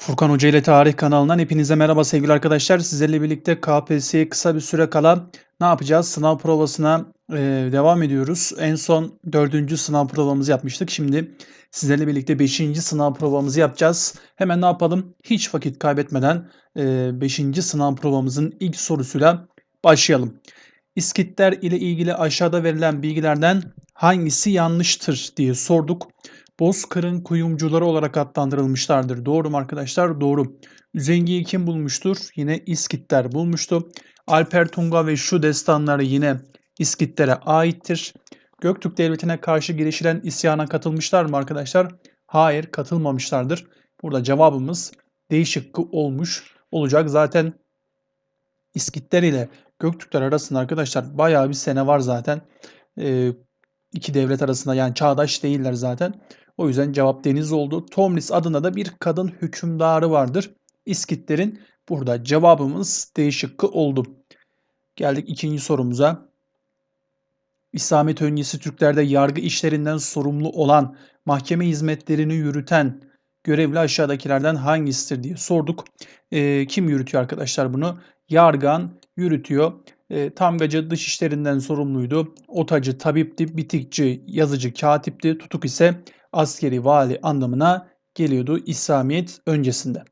Furkan Hoca ile Tarih kanalından hepinize merhaba sevgili arkadaşlar. Sizlerle birlikte KPSS'ye kısa bir süre kala ne yapacağız? Sınav provasına e, devam ediyoruz. En son dördüncü sınav provamızı yapmıştık. Şimdi sizlerle birlikte beşinci sınav provamızı yapacağız. Hemen ne yapalım? Hiç vakit kaybetmeden e, beşinci sınav provamızın ilk sorusuyla başlayalım. İskitler ile ilgili aşağıda verilen bilgilerden hangisi yanlıştır diye sorduk. Bozkır'ın kuyumcuları olarak adlandırılmışlardır. Doğru mu arkadaşlar? Doğru. Üzengi'yi kim bulmuştur? Yine İskitler bulmuştu. Alper Tunga ve şu destanları yine İskitlere aittir. Göktürk Devleti'ne karşı girişilen isyana katılmışlar mı arkadaşlar? Hayır katılmamışlardır. Burada cevabımız değişik olmuş olacak. Zaten İskitler ile Göktürkler arasında arkadaşlar bayağı bir sene var zaten. Ee, iki devlet arasında yani çağdaş değiller zaten. O yüzden cevap deniz oldu. Tomris adında da bir kadın hükümdarı vardır. İskitlerin burada cevabımız değişik oldu. Geldik ikinci sorumuza. İslamet öncesi Türklerde yargı işlerinden sorumlu olan mahkeme hizmetlerini yürüten görevli aşağıdakilerden hangisidir diye sorduk. E, kim yürütüyor arkadaşlar bunu? Yargan yürütüyor. E, tamgacı dış işlerinden sorumluydu. Otacı tabipti, bitikçi yazıcı katipti, tutuk ise askeri vali anlamına geliyordu İslamiyet öncesinde.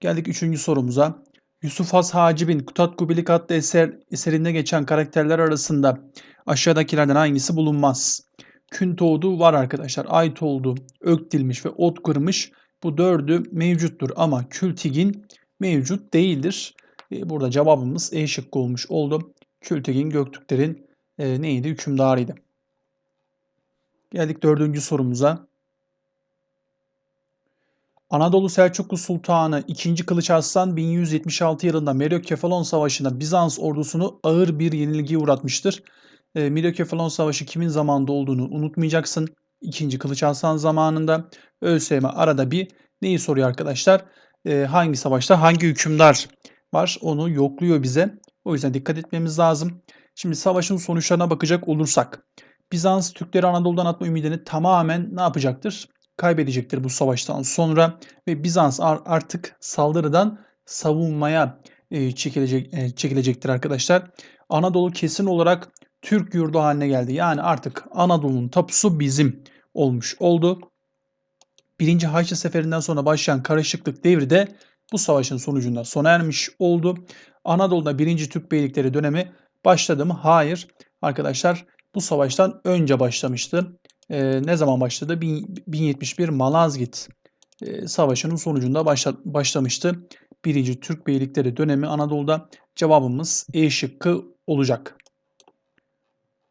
Geldik üçüncü sorumuza. Yusuf Has Hacib'in Kutat Kubilik adlı eser, eserinde geçen karakterler arasında aşağıdakilerden hangisi bulunmaz? Kün doğdu var arkadaşlar. Ay oldu, ökdilmiş ve ot kırmış. Bu dördü mevcuttur ama Kültigin mevcut değildir. E, burada cevabımız E şıkkı olmuş oldu. Kültigin Göktürklerin e, neydi? Hükümdarıydı. Geldik dördüncü sorumuza. Anadolu Selçuklu Sultanı 2. Kılıç Arslan 1176 yılında Meryokefalon Savaşı'nda Bizans ordusunu ağır bir yenilgiye uğratmıştır. E, Meryokefalon Savaşı kimin zamanında olduğunu unutmayacaksın. 2. Kılıç Arslan zamanında ÖSYM arada bir neyi soruyor arkadaşlar? E, hangi savaşta hangi hükümdar var onu yokluyor bize. O yüzden dikkat etmemiz lazım. Şimdi savaşın sonuçlarına bakacak olursak Bizans Türkleri Anadolu'dan atma ümidini tamamen ne yapacaktır? Kaybedecektir bu savaştan sonra ve Bizans artık saldırıdan savunmaya e, çekilecek, e, çekilecektir arkadaşlar. Anadolu kesin olarak Türk yurdu haline geldi. Yani artık Anadolu'nun tapusu bizim olmuş oldu. Birinci Haçlı Seferinden sonra başlayan karışıklık devri de bu savaşın sonucunda sona ermiş oldu. Anadolu'da birinci Türk beylikleri dönemi başladı mı? Hayır. Arkadaşlar bu savaştan önce başlamıştı. E, ne zaman başladı? 1071 Malazgirt e, Savaşı'nın sonucunda başla, başlamıştı. Birinci Türk Beylikleri dönemi Anadolu'da cevabımız E şıkkı olacak.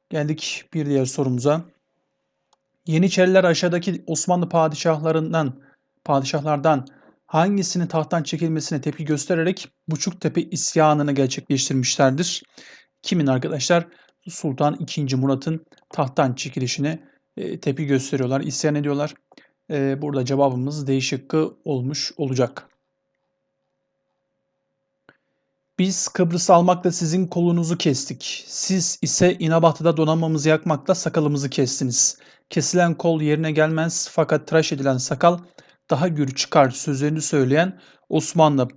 Geldik bir diğer sorumuza. Yeniçeriler aşağıdaki Osmanlı padişahlarından padişahlardan hangisinin tahttan çekilmesine tepki göstererek Buçuktepe isyanını gerçekleştirmişlerdir? Kimin arkadaşlar? Sultan II. Murat'ın tahttan çekilişine e, tepki gösteriyorlar, isyan ediyorlar. E, burada cevabımız D şıkkı olmuş olacak. Biz Kıbrıs almakla sizin kolunuzu kestik. Siz ise İnebahtı'da donanmamızı yakmakla sakalımızı kestiniz. Kesilen kol yerine gelmez fakat tıraş edilen sakal daha gür çıkar sözlerini söyleyen Osmanlı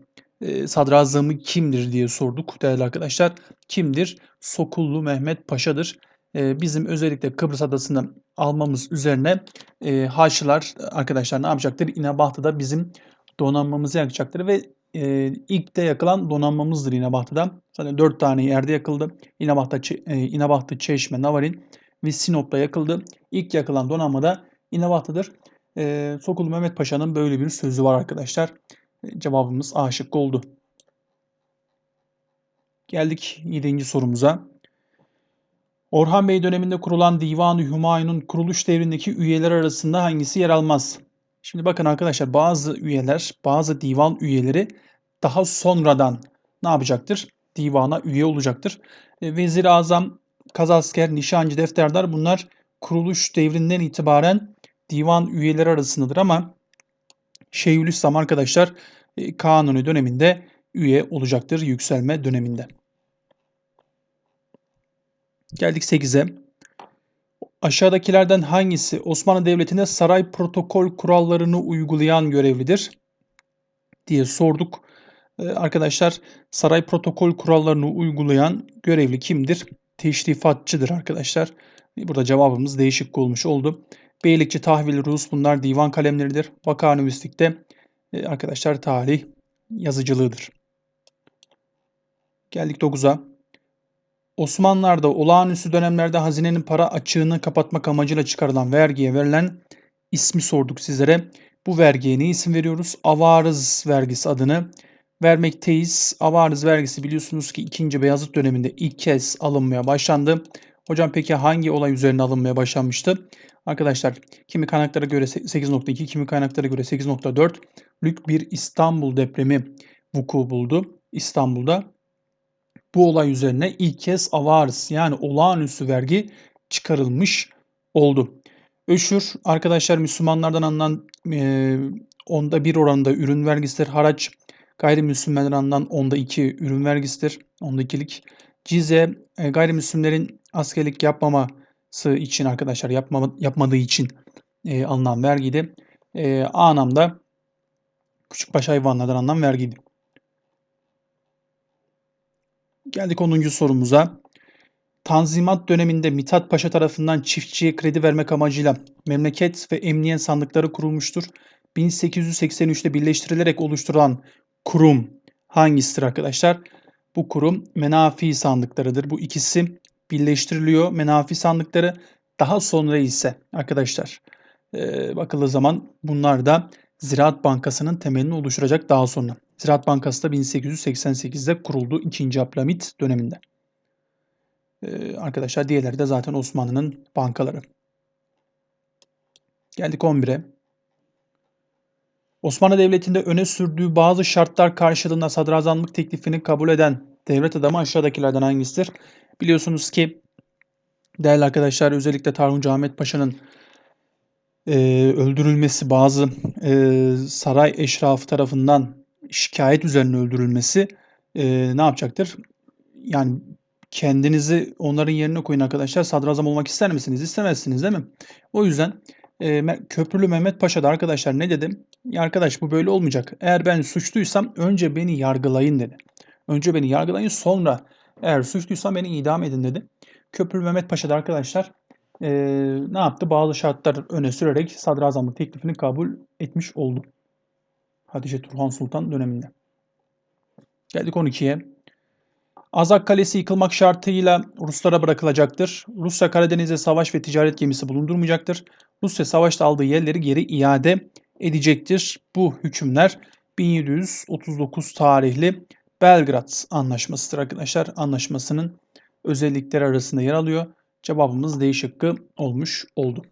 e, sadrazamı kimdir diye sorduk değerli arkadaşlar. Kimdir? Sokullu Mehmet Paşa'dır. E, bizim özellikle Kıbrıs Adası'nı almamız üzerine e, Haçlılar arkadaşlar ne yapacaktır? İnebahtı'da bizim donanmamızı yakacaktır ve e, ilk de yakılan donanmamızdır İnebahtı'da. Zaten 4 tane yerde yakıldı. İnebahtı, e, Çeşme, Navarin ve Sinop'ta yakıldı. İlk yakılan donanma da İnebahtı'dır. E, Sokulu Mehmet Paşa'nın böyle bir sözü var arkadaşlar. Cevabımız A şıkkı oldu. Geldik 7. sorumuza. Orhan Bey döneminde kurulan Divan-ı Hümayun'un kuruluş devrindeki üyeler arasında hangisi yer almaz? Şimdi bakın arkadaşlar bazı üyeler, bazı divan üyeleri daha sonradan ne yapacaktır? Divana üye olacaktır. E, Vezir-i Azam, Kazasker, Nişancı, Defterdar bunlar kuruluş devrinden itibaren divan üyeleri arasındadır ama Şeyhülislam arkadaşlar e, Kanuni döneminde üye olacaktır yükselme döneminde. Geldik 8'e. Aşağıdakilerden hangisi Osmanlı Devleti'nde saray protokol kurallarını uygulayan görevlidir? diye sorduk. Ee, arkadaşlar saray protokol kurallarını uygulayan görevli kimdir? Teşrifatçıdır arkadaşlar. Burada cevabımız değişik olmuş oldu. Beylikçi, tahvil, Rus bunlar divan kalemleridir. Vakanüvistik'te e, arkadaşlar tarih yazıcılığıdır. Geldik 9'a. Osmanlılar'da olağanüstü dönemlerde hazinenin para açığını kapatmak amacıyla çıkarılan vergiye verilen ismi sorduk sizlere. Bu vergiye ne isim veriyoruz? Avarız vergisi adını vermekteyiz. Avarız vergisi biliyorsunuz ki 2. Beyazıt döneminde ilk kez alınmaya başlandı. Hocam peki hangi olay üzerine alınmaya başlanmıştı? Arkadaşlar kimi kaynaklara göre 8.2, kimi kaynaklara göre 8.4 lük bir İstanbul depremi vuku buldu İstanbul'da. Bu olay üzerine ilk kez avars yani olağanüstü vergi çıkarılmış oldu. Öşür arkadaşlar Müslümanlardan alınan e, onda bir oranda ürün vergisidir. Haraç gayrimüslimlerden alınan onda iki ürün vergisidir. Onda ikilik. Cize gayrimüslimlerin askerlik yapmaması için arkadaşlar yapma, yapmadığı için e, alınan vergiydi. E, anlamda küçükbaş hayvanlardan alınan vergiydi. Geldik 10. sorumuza. Tanzimat döneminde Mithat Paşa tarafından çiftçiye kredi vermek amacıyla memleket ve emniyet sandıkları kurulmuştur. 1883'te birleştirilerek oluşturulan kurum hangisidir arkadaşlar? Bu kurum menafi sandıklarıdır. Bu ikisi birleştiriliyor. Menafi sandıkları daha sonra ise arkadaşlar e, bakıldığı zaman bunlar da Ziraat Bankası'nın temelini oluşturacak daha sonra. Ziraat Bankası da 1888'de kuruldu 2. Abdülhamit döneminde. Ee, arkadaşlar diğerleri de zaten Osmanlı'nın bankaları. Geldik 11'e. Osmanlı Devleti'nde öne sürdüğü bazı şartlar karşılığında sadrazamlık teklifini kabul eden devlet adamı aşağıdakilerden hangisidir? Biliyorsunuz ki değerli arkadaşlar özellikle Tarhuncu Ahmet Paşa'nın e, öldürülmesi bazı e, saray eşrafı tarafından şikayet üzerine öldürülmesi e, ne yapacaktır? Yani kendinizi onların yerine koyun arkadaşlar. Sadrazam olmak ister misiniz? İstemezsiniz değil mi? O yüzden e, Köprülü Mehmet Paşa da arkadaşlar ne dedim? Ya arkadaş bu böyle olmayacak. Eğer ben suçluysam önce beni yargılayın dedi. Önce beni yargılayın sonra eğer suçluysam beni idam edin dedi. Köprülü Mehmet Paşa da arkadaşlar e, ne yaptı? Bazı şartlar öne sürerek sadrazamlık teklifini kabul etmiş oldu. Hatice Turhan Sultan döneminde. Geldik 12'ye. Azak Kalesi yıkılmak şartıyla Ruslara bırakılacaktır. Rusya Karadeniz'e savaş ve ticaret gemisi bulundurmayacaktır. Rusya savaşta aldığı yerleri geri iade edecektir. Bu hükümler 1739 tarihli Belgrad Anlaşması'dır arkadaşlar. Anlaşmasının özellikleri arasında yer alıyor. Cevabımız D şıkkı olmuş oldu.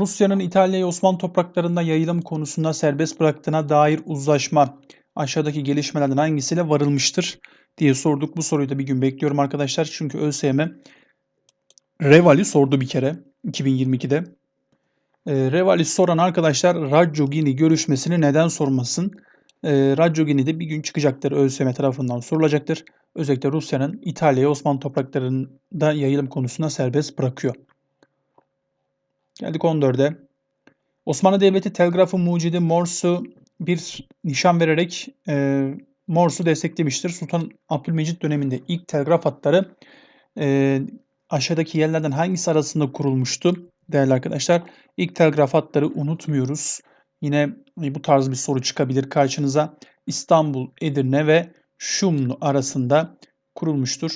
Rusya'nın İtalya'yı Osmanlı topraklarında yayılım konusunda serbest bıraktığına dair uzlaşma aşağıdaki gelişmelerden hangisiyle varılmıştır diye sorduk. Bu soruyu da bir gün bekliyorum arkadaşlar. Çünkü ÖSYM Revali sordu bir kere 2022'de. E, Revali soran arkadaşlar Raccogini görüşmesini neden sormasın? E, Raccogini de bir gün çıkacaktır ÖSYM tarafından sorulacaktır. Özellikle Rusya'nın İtalya'ya Osmanlı topraklarında yayılım konusunda serbest bırakıyor. Geldik 14'e. Osmanlı Devleti telgrafı mucidi Morse'u bir nişan vererek e, Morse'u desteklemiştir. Sultan Abdülmecit döneminde ilk telgraf hatları e, aşağıdaki yerlerden hangisi arasında kurulmuştu? Değerli arkadaşlar ilk telgraf hatları unutmuyoruz. Yine bu tarz bir soru çıkabilir karşınıza. İstanbul, Edirne ve Şumlu arasında kurulmuştur.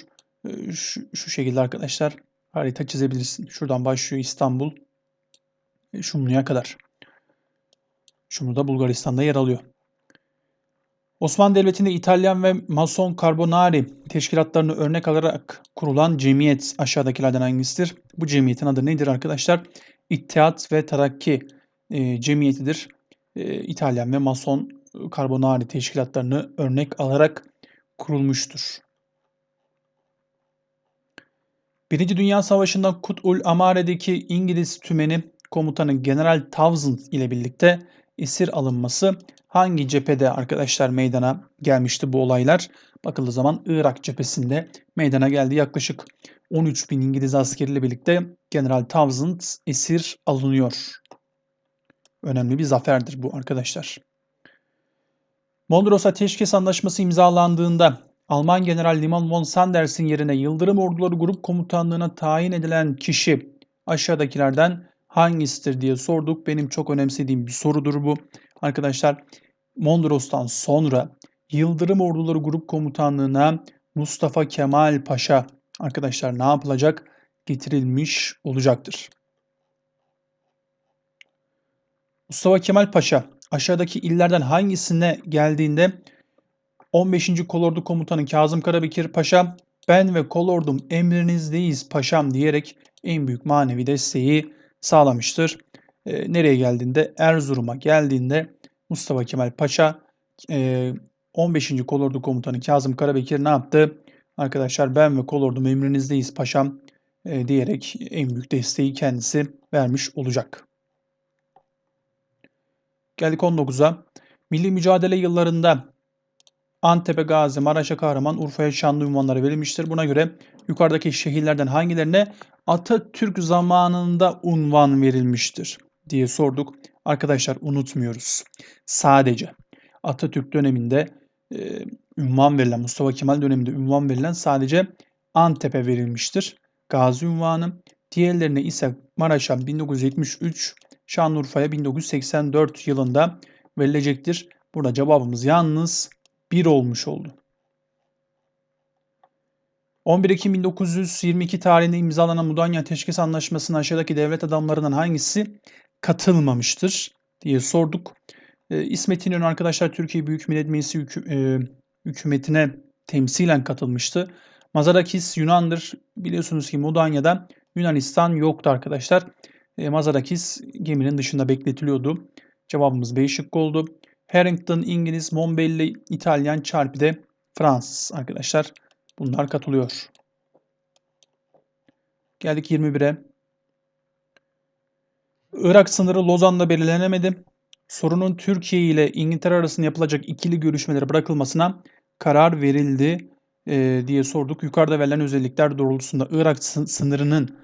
E, şu, şu şekilde arkadaşlar harita çizebilirsin. Şuradan başlıyor İstanbul, Şumlu'ya kadar. Şumlu da Bulgaristan'da yer alıyor. Osmanlı Devleti'nde İtalyan ve Mason Carbonari teşkilatlarını örnek alarak kurulan cemiyet aşağıdakilerden hangisidir? Bu cemiyetin adı nedir arkadaşlar? İttihat ve Terakki e, cemiyetidir. E, İtalyan ve Mason Carbonari teşkilatlarını örnek alarak kurulmuştur. Birinci Dünya Savaşı'nda Kut-ul Amare'deki İngiliz tümeni komutanı General Townsend ile birlikte esir alınması hangi cephede arkadaşlar meydana gelmişti bu olaylar? Bakıldığı zaman Irak cephesinde meydana geldi. Yaklaşık 13 bin İngiliz askeriyle birlikte General Townsend esir alınıyor. önemli bir zaferdir bu arkadaşlar. Mondros Ateşkes Anlaşması imzalandığında Alman General Liman von Sanders'in yerine Yıldırım Orduları Grup Komutanlığı'na tayin edilen kişi aşağıdakilerden hangisidir diye sorduk. Benim çok önemsediğim bir sorudur bu. Arkadaşlar Mondros'tan sonra Yıldırım Orduları Grup Komutanlığı'na Mustafa Kemal Paşa arkadaşlar ne yapılacak? Getirilmiş olacaktır. Mustafa Kemal Paşa aşağıdaki illerden hangisine geldiğinde 15. Kolordu Komutanı Kazım Karabekir Paşa ben ve kolordum emrinizdeyiz paşam diyerek en büyük manevi desteği sağlamıştır. E, nereye geldiğinde Erzurum'a geldiğinde Mustafa Kemal Paşa e, 15. Kolordu Komutanı Kazım Karabekir ne yaptı? Arkadaşlar ben ve kolordum emrinizdeyiz paşam e, diyerek en büyük desteği kendisi vermiş olacak. Geldik 19'a. Milli mücadele yıllarında Antep'e Gazi, Maraş'a Kahraman, Urfa'ya Şanlı ünvanları verilmiştir. Buna göre yukarıdaki şehirlerden hangilerine Atatürk zamanında unvan verilmiştir diye sorduk. Arkadaşlar unutmuyoruz. Sadece Atatürk döneminde e, ünvan verilen, Mustafa Kemal döneminde ünvan verilen sadece Antep'e verilmiştir. Gazi ünvanı. Diğerlerine ise Maraş'a 1973, Şanlıurfa'ya 1984 yılında verilecektir. Burada cevabımız yalnız 1 olmuş oldu. 11 Ekim 1922 tarihinde imzalanan Mudanya Ateşkes Anlaşması'na aşağıdaki devlet adamlarından hangisi katılmamıştır diye sorduk. E, İsmet İnönü arkadaşlar Türkiye Büyük Millet Meclisi hükü, e, hükümetine temsilen katılmıştı. Mazarakis Yunan'dır. Biliyorsunuz ki Mudanya'da Yunanistan yoktu arkadaşlar. E, Mazarakis geminin dışında bekletiliyordu. Cevabımız B şıkkı oldu. Harrington İngiliz, Mombelli İtalyan, Charpy de Fransız arkadaşlar. Bunlar katılıyor. Geldik 21'e. Irak sınırı Lozan'da belirlenemedi. Sorunun Türkiye ile İngiltere arasında yapılacak ikili görüşmelere bırakılmasına karar verildi e, diye sorduk. Yukarıda verilen özellikler doğrultusunda Irak sınırının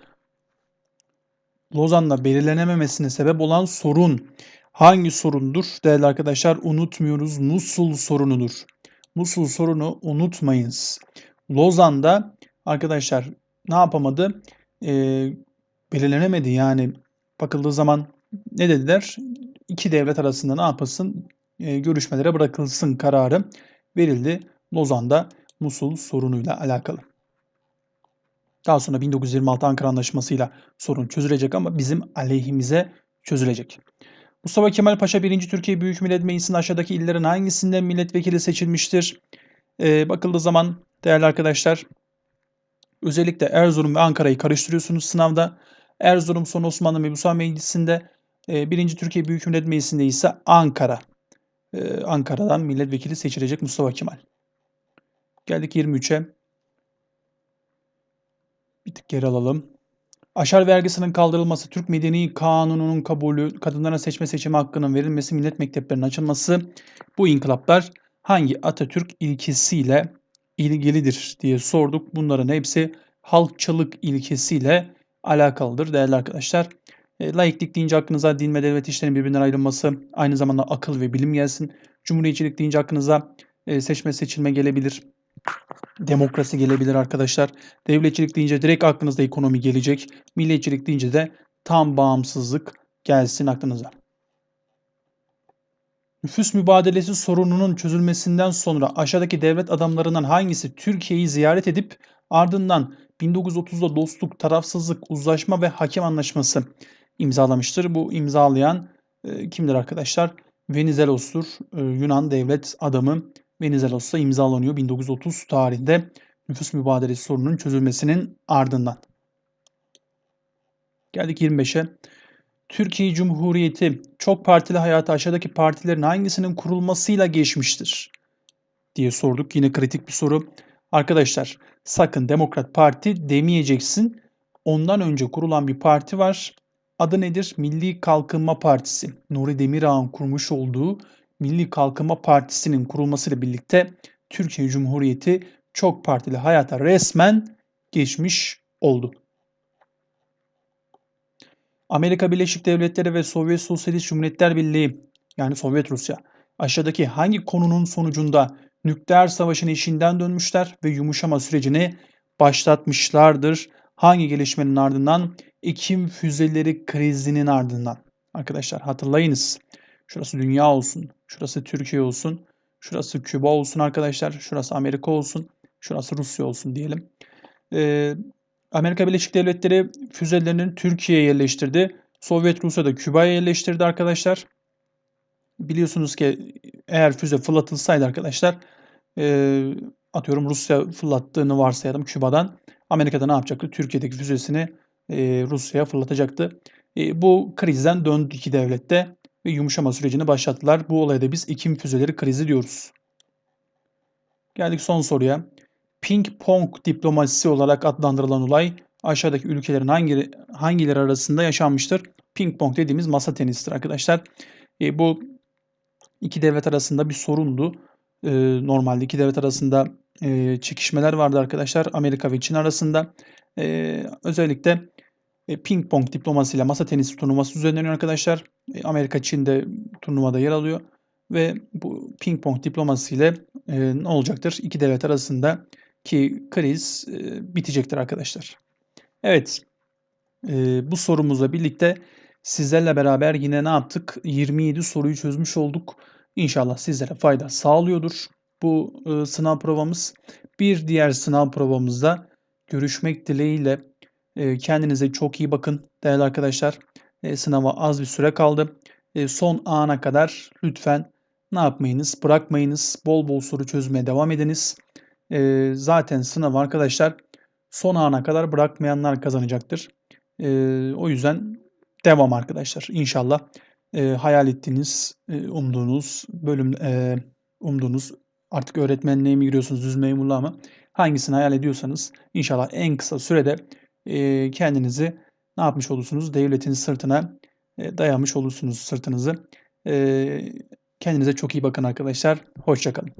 Lozan'da belirlenememesine sebep olan sorun hangi sorundur? Değerli arkadaşlar unutmuyoruz. Musul sorunudur. Musul sorunu unutmayınız. Lozan'da arkadaşlar ne yapamadı? E, belirlenemedi yani bakıldığı zaman ne dediler? İki devlet arasında ne yapılsın? E, görüşmelere bırakılsın kararı verildi. Lozan'da Musul sorunuyla alakalı. Daha sonra 1926 Ankara Anlaşması'yla sorun çözülecek ama bizim aleyhimize çözülecek. Mustafa Kemal Paşa 1. Türkiye Büyük Millet Meclisi'nin aşağıdaki illerin hangisinde milletvekili seçilmiştir? Ee, bakıldığı zaman değerli arkadaşlar özellikle Erzurum ve Ankara'yı karıştırıyorsunuz sınavda. Erzurum Son Osmanlı Mebusa Meclisi'nde, e, 1. Türkiye Büyük Millet Meclisi'nde ise Ankara. E, Ankara'dan milletvekili seçilecek Mustafa Kemal. Geldik 23'e. Bir tık geri alalım. Aşar vergisinin kaldırılması, Türk Medeni Kanunu'nun kabulü, kadınlara seçme seçimi hakkının verilmesi, millet mekteplerinin açılması bu inkılaplar hangi Atatürk ilkesiyle ilgilidir diye sorduk. Bunların hepsi halkçılık ilkesiyle alakalıdır değerli arkadaşlar. E, laiklik deyince aklınıza din ve devlet işlerinin birbirinden ayrılması, aynı zamanda akıl ve bilim gelsin. Cumhuriyetçilik deyince aklınıza e, seçme seçilme gelebilir. Demokrasi gelebilir arkadaşlar. Devletçilik deyince direkt aklınızda ekonomi gelecek. Milliyetçilik deyince de tam bağımsızlık gelsin aklınıza. Nüfus mübadelesi sorununun çözülmesinden sonra aşağıdaki devlet adamlarından hangisi Türkiye'yi ziyaret edip ardından 1930'da dostluk, tarafsızlık, uzlaşma ve hakem anlaşması imzalamıştır. Bu imzalayan e, kimdir arkadaşlar? Venizelos'tur. E, Yunan devlet adamı Venizelos'ta imzalanıyor 1930 tarihinde nüfus mübadelesi sorununun çözülmesinin ardından. Geldik 25'e. Türkiye Cumhuriyeti çok partili hayatı aşağıdaki partilerin hangisinin kurulmasıyla geçmiştir? diye sorduk. Yine kritik bir soru. Arkadaşlar sakın Demokrat Parti demeyeceksin. Ondan önce kurulan bir parti var. Adı nedir? Milli Kalkınma Partisi. Nuri Demirağ'ın kurmuş olduğu Milli Kalkınma Partisi'nin kurulmasıyla birlikte Türkiye Cumhuriyeti çok partili hayata resmen geçmiş oldu. Amerika Birleşik Devletleri ve Sovyet Sosyalist Cumhuriyetler Birliği yani Sovyet Rusya aşağıdaki hangi konunun sonucunda nükleer savaşın işinden dönmüşler ve yumuşama sürecini başlatmışlardır? Hangi gelişmenin ardından? Ekim füzeleri krizinin ardından. Arkadaşlar hatırlayınız. Şurası dünya olsun, şurası Türkiye olsun, şurası Küba olsun arkadaşlar, şurası Amerika olsun, şurası Rusya olsun diyelim. Ee, Amerika Birleşik Devletleri füzelerini Türkiye'ye yerleştirdi. Sovyet Rusya da Küba'ya yerleştirdi arkadaşlar. Biliyorsunuz ki eğer füze fırlatılsaydı arkadaşlar e, atıyorum Rusya fırlattığını varsayalım Küba'dan. Amerika'da ne yapacaktı? Türkiye'deki füzesini e, Rusya'ya fırlatacaktı. E, bu krizden döndü iki devlette ve yumuşama sürecini başlattılar. Bu olaya da biz Ekim füzeleri krizi diyoruz. Geldik son soruya. Ping pong diplomasisi olarak adlandırılan olay aşağıdaki ülkelerin hangi, hangileri arasında yaşanmıştır? Ping pong dediğimiz masa tenisidir arkadaşlar. E, bu iki devlet arasında bir sorundu. E, normalde iki devlet arasında e, çekişmeler vardı arkadaşlar. Amerika ve Çin arasında. E, özellikle e, ping pong diplomasıyla masa tenisi turnuvası düzenleniyor arkadaşlar. E, Amerika Çin de turnuvada yer alıyor. Ve bu ping pong diplomasıyla e, ne olacaktır? İki devlet arasında ki kriz e, bitecektir arkadaşlar. Evet, e, bu sorumuzla birlikte sizlerle beraber yine ne yaptık? 27 soruyu çözmüş olduk. İnşallah sizlere fayda sağlıyordur bu e, sınav provamız. Bir diğer sınav provamızda görüşmek dileğiyle kendinize çok iyi bakın değerli arkadaşlar. Sınava az bir süre kaldı. Son ana kadar lütfen ne yapmayınız? Bırakmayınız. Bol bol soru çözmeye devam ediniz. Zaten sınav arkadaşlar son ana kadar bırakmayanlar kazanacaktır. O yüzden devam arkadaşlar. İnşallah hayal ettiğiniz, umduğunuz bölüm, umduğunuz artık öğretmenliğe mi giriyorsunuz, düz memurluğa mı? Hangisini hayal ediyorsanız inşallah en kısa sürede kendinizi ne yapmış olursunuz? Devletin sırtına e, dayamış olursunuz sırtınızı. Kendinize çok iyi bakın arkadaşlar. Hoşçakalın.